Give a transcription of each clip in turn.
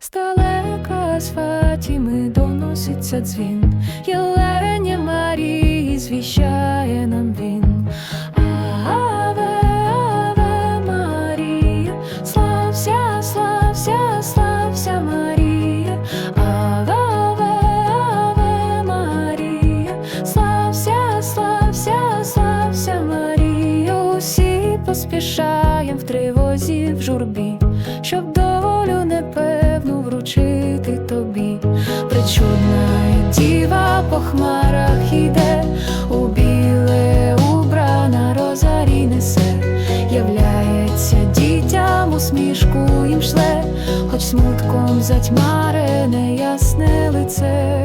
Здалека з Фатіми доноситься дзвін, Єлені Марії звіщає нам він. Аве, Аве Марія, слався, слався, слався Марія, Аве, Аве, слався, слався, слався Марія, усі поспішаєм в тривозі в журбі, щоб долю хмарах іде, у біле убрана розарі несе, являється дітям усмішку їм шле, хоч смутком затьмарене ясне лице.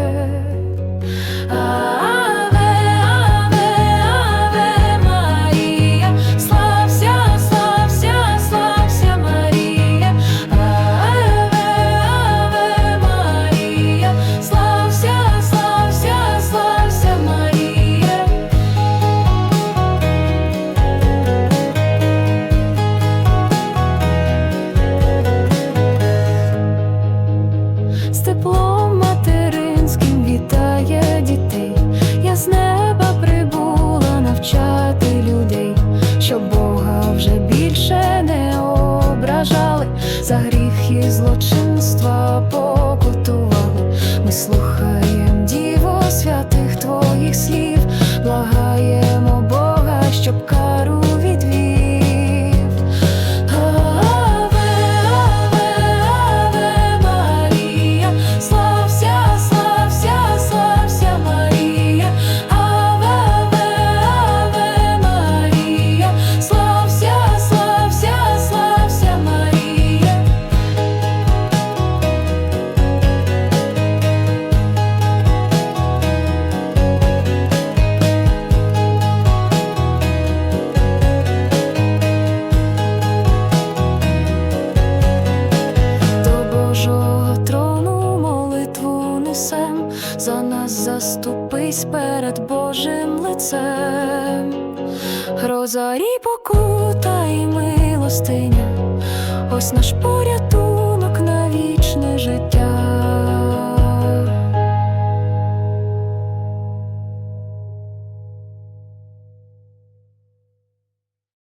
Ображали, за гріх і злочинства покутували. Ми слухаємо діво святих твоїх слів, благаємо Бога, щоб заступись перед Божим лицем, грозарі покута і милостиня, ось наш поряд